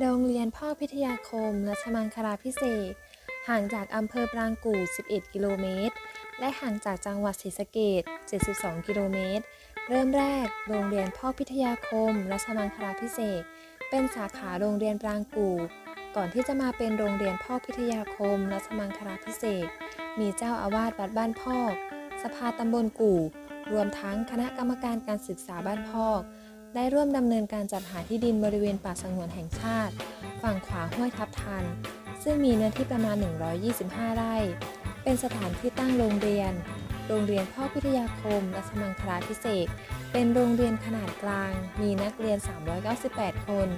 โรงเรียนพ่อพิทยาคมรัชมังคลาพิเศษห่างจากอำเภอปรางกู่ 11 กิโลเมตร และห่างจากจังหวัดศรีสะเกษ72 กิโลเมตร เริ่มแรก โรงเรียนพ่อพิทยาคมรัชมังคลาพิเศษเป็นสาขาโรงเรียนปรางกู่ ก่อนที่จะมาเป็นโรงเรียนพ่อพิทยาคมรัชมังคลาพิเศษมีเจ้าอาวาสวัดบ้านพอก สภาตำบลกู่ รวมทั้งคณะกรรมการการศึกษาบ้านพอก ได้ร่วมดำเนินการจัดหาที่ดินบริเวณป่าสงวนแห่งชาติ ฝั่งขวาห้วยทับทัน ซึ่งมีเนื้อที่ประมาณ 125 ไร่ เป็นสถานที่ตั้งโรงเรียน โรงเรียนพ่อพิทยาคมรัชมังคลาพิเศษ เป็นโรงเรียนขนาดกลาง มีนักเรียน 398 คน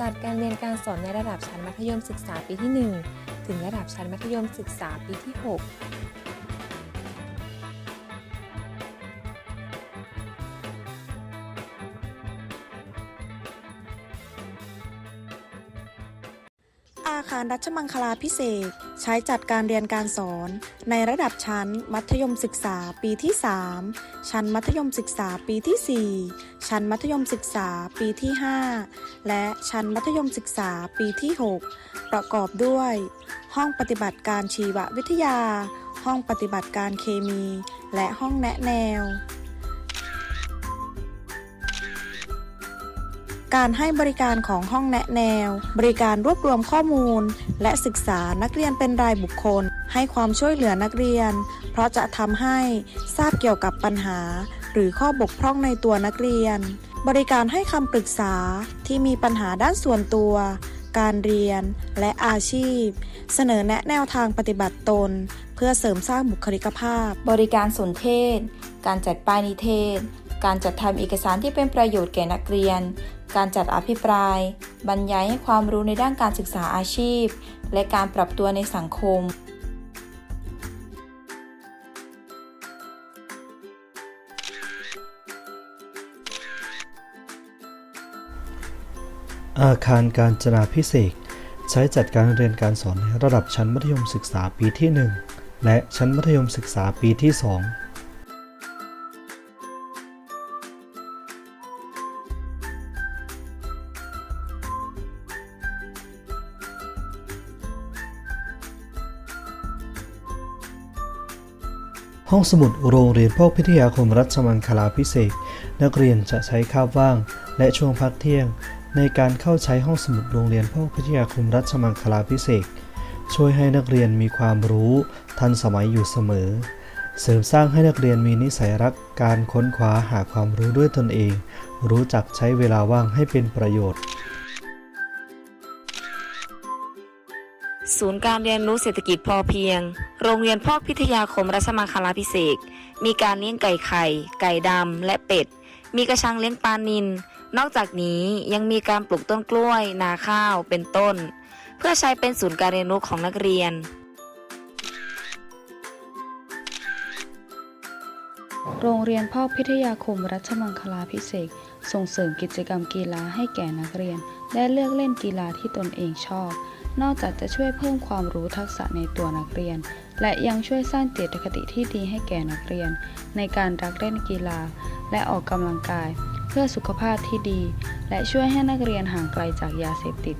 จัดการเรียนการสอนในระดับชั้นมัธยมศึกษาปีที่ 1 ถึงระดับชั้นมัธยมศึกษาปีที่ 6 อาคารรัชมังคลาพิเศษใช้จัดการเรียนการสอน ในระดับชั้น มัธยมศึกษาปีที่ 3 ชั้นมัธยมศึกษาปีที่ 4 ชั้นมัธยมศึกษาปีที่ 5 และชั้นมัธยมศึกษาปีที่ 6 ประกอบด้วย ห้องปฏิบัติการชีววิทยา ห้องปฏิบัติการเคมี และห้องแนะแนว การให้บริการของห้องแนะแนว บริการรวบรวมข้อมูล และศึกษานักเรียนเป็นรายบุคคล ให้ความช่วยเหลือนักเรียน เพราะจะทำให้ทราบเกี่ยวกับปัญหา หรือข้อบกพร่องในตัวนักเรียน บริการให้คำปรึกษาที่มีปัญหาด้านส่วนตัว การเรียน และอาชีพ เสนอแนะแนวทางปฏิบัติตน เพื่อเสริมสร้างบุคลิกภาพ บริการสนเทศ การจัดป้ายนิเทศ การจัดทำเอกสารที่เป็นประโยชน์แก่นักเรียน การจัดอภิปราย บรรยายให้ความรู้ในด้านการศึกษาอาชีพ และการปรับตัวในสังคม อาคารการจนาพิเศษใช้จัดการเรียนการสอนในระดับชั้นมัธยมศึกษาปีที่ 1 และชั้นมัธยมศึกษาปีที่ 2 ห้องสมุดโรงเรียนพ่อพิทยาคมรัชมังคลาพิเศษ นักเรียนจะใช้คาบว่าง และช่วงพักเที่ยง ในการเข้าใช้ห้องสมุดโรงเรียนพ่อพิทยาคมรัชมังคลาพิเศษ ช่วยให้นักเรียนมีความรู้ทันสมัยอยู่เสมอ เสริมสร้างให้นักเรียนมีนิสัยรักการค้นคว้าหาความรู้ด้วยตนเอง รู้จักใช้เวลาว่างให้เป็นประโยชน์ ศูนย์การเรียนรู้เศรษฐกิจพอเพียง โรงเรียนพ่อพิทยาคมรัชมังคลาพิเศษมีการเลี้ยงไก่ไข่ ไก่ดำและเป็ด มีกระชังเลี้ยงปลานิลนอกจากนี้ยังมีการปลูกต้นกล้วย นาข้าวเป็นต้น เพื่อใช้เป็นศูนย์การเรียนรู้ของนักเรียน โรงเรียนพ่อพิทยาคมรัชมังคลาพิเศษ ส่งเสริมกิจกรรมกีฬาให้แก่นักเรียน และเลือกเล่นกีฬาที่ตนเองชอบ นอกจากจะช่วยเพิ่มความรู้ทักษะในตัวนักเรียน และยังช่วยสร้างเจตคติที่ดีให้แก่นักเรียน ในการรักเล่นกีฬา และออกกำลังกาย เพื่อสุขภาพที่ดี และช่วยให้นักเรียนห่างไกลจากยาเสพติด